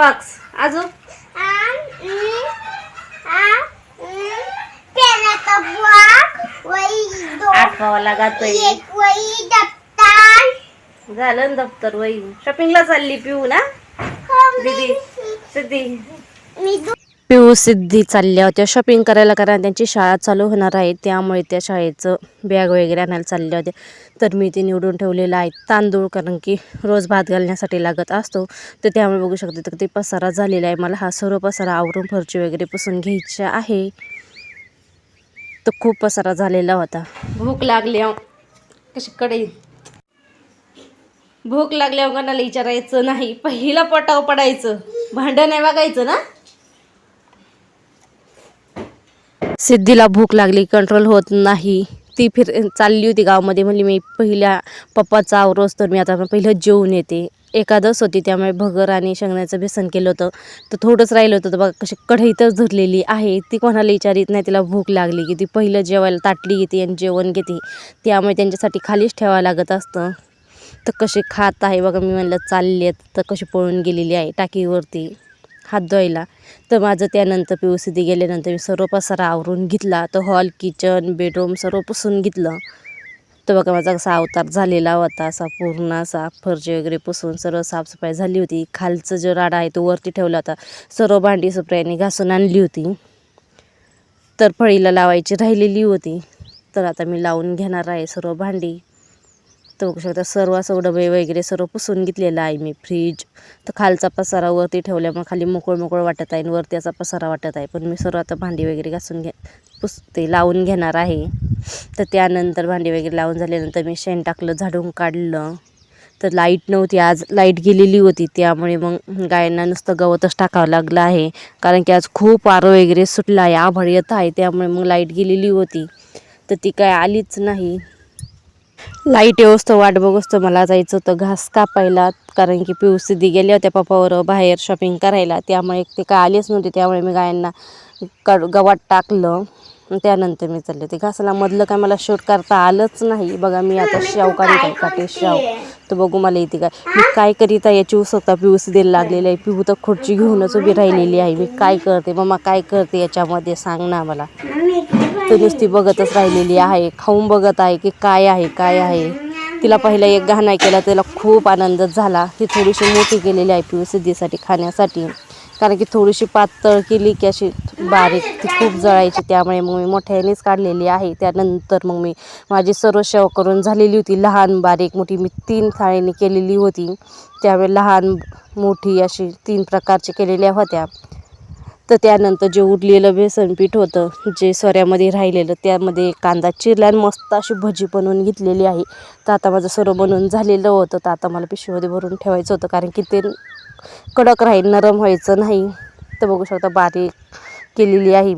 Box अजून आठवावाला गातोय झालं ना दप्तर वही. शॉपिंगला चालली पिऊ ना दीदी सिद्धी. पिऊ सिद्धी चालल्या होत्या. शॉपिंग करायला कारण त्यांची शाळा चालू होणार आहे. त्यामुळे त्या शाळेचं बॅग वगैरे आणायला चालल्या होत्या. तर मी ते निवडून ठेवलेलं आहे. तांदूळ कारण की रोज भात घालण्यासाठी लागत असतो. तर त्यामुळे बघू शकते तर ते पसारा झालेला आहे. मला हा सर्व पसारा आवरून फरची वगैरे पुसून घ्यायची आहे. तर खूप पसारा झालेला होता. भूक लागली कशी कडे भूक लागल्यावर कोणाला विचारायचं नाही. पहिला पटाव पडायचं. भांडं नाही बघायचं ना? सिद्धीला भूक लागली कंट्रोल होत नाही. ती फिर चालली होती गावामध्ये म्हणली मी पहिल्या पप्पाचा आवरोस तर मी आता पहिलं जेवून येते. एकादस होती त्यामुळे भगर आणि शेंगण्याचं बेसन केलं होतं. तर थोडंच राहिलं होतं तर बघा कशी कढईतच धरलेली आहे. ती कोणाला विचारित नाही तिला भूक लागली की ती पहिलं जेवायला ताटली घेते आणि जेवण घेते. त्यामुळे त्यांच्यासाठी खालीच ठेवावं लागत असतं. तर कशी खात आहे बघा मी म्हणलं चालली आहेत तर कशी पळून गेलेली आहे टाकीवरती. हात धुवायला. तर माझं त्यानंतर पी दी गेल्यानंतर मी सर्व पसारा आवरून घेतला. तर हॉल किचन बेडरूम सर्व पुसून घेतलं. तर बघा माझा असा अवतार झालेला होता. असा पूर्ण असा फरजे वगैरे पुसून सर्व साफसफाई झाली होती. खालचं जो राडा आहे तो वरती ठेवला होता. सर्व भांडी सुप्रियाने घासून आणली होती. तर फळीला लावायची राहिलेली होती. तर आता मी लावून घेणार आहे सर्व भांडी. तर बघू शकता सर्व असं डबे वगैरे सर्व पुसून घेतलेलं आहे मी फ्रीज तर खालचा पसारा वरती ठेवल्यामुळे खाली मोकळ मोकळ वाटत आहे आणि वरती असा पसारा वाटत आहे. पण मी सर्व आता भांडी वगैरे घासून घे पुस ते लावून घेणार आहे. तर त्यानंतर भांडी वगैरे लावून झाल्यानंतर मी शेण टाकलं झाडून काढलं. तर लाइट नव्हती आज लाइट गेलेली होती. त्यामुळे मग गायांना नुसतं गवतच टाकावं लागलं आहे. कारण की आज खूप वारं वगैरे सुटलं आहे आभाळ येत आहे. त्यामुळे मग लाइट गेलेली होती. तर ती काय आलीच नाही. लाइट येऊस्तो वाट बघूस मला जायचं होतं घास कापायला. कारण की पिऊ सिद्धी गेल्या होत्या पप्पावर बाहेर शॉपिंग करायला. त्यामुळे ते काय आलेच नव्हते. त्यामुळे मी गायांना कड गवात टाकलं. त्यानंतर मी चालले ते घासाला मधलं काय मला शूट करता आलंच नाही. बघा मी आता शाव काढत आहे काटे शाव तर बघू मला इथे काय. मी काय करीत आहे? याची उसकता पिऊ द्यायला लागलेली आहे. पिऊ तर खुर्ची घेऊनच उभी राहिलेली आहे. मी काय करते? मम्मा काय करते याच्यामध्ये सांग ना मला ती नुसती बघतच राहिलेली आहे खाऊन बघत आहे की काय आहे काय आहे. तिला पहिला एक घाणा केला त्याला खूप आनंद झाला. ती थोडीशी मोठी केलेली आहे पिऊ सिद्धीसाठी खाण्यासाठी. कारण की थोडीशी पातळ केली की अशी बारीक ती खूप जळायची. त्यामुळे मग मी मोठ्यानेच काढलेली आहे. त्यानंतर मग मी माझी सर्व शेव करून झालेली होती. लहान बारीक मोठी मी तीन थाळीने केलेली होती. त्यावेळी लहान मोठी अशी तीन प्रकारची केलेल्या होत्या. तर त्यानंतर जे उरलेलं बेसन पीठ होतं जे सोऱ्यामध्ये राहिलेलं त्यामध्ये कांदा चिरला आणि मस्त अशी भजी बनवून घेतलेली आहे. तर आता माझं सर्व बनवून झालेलं होतं. तर आता मला पिशवीमध्ये भरून ठेवायचं होतं कारण की ते कडक राहील नरम व्हायचं नाही. तर बघू शकता बारीक केलेली आहे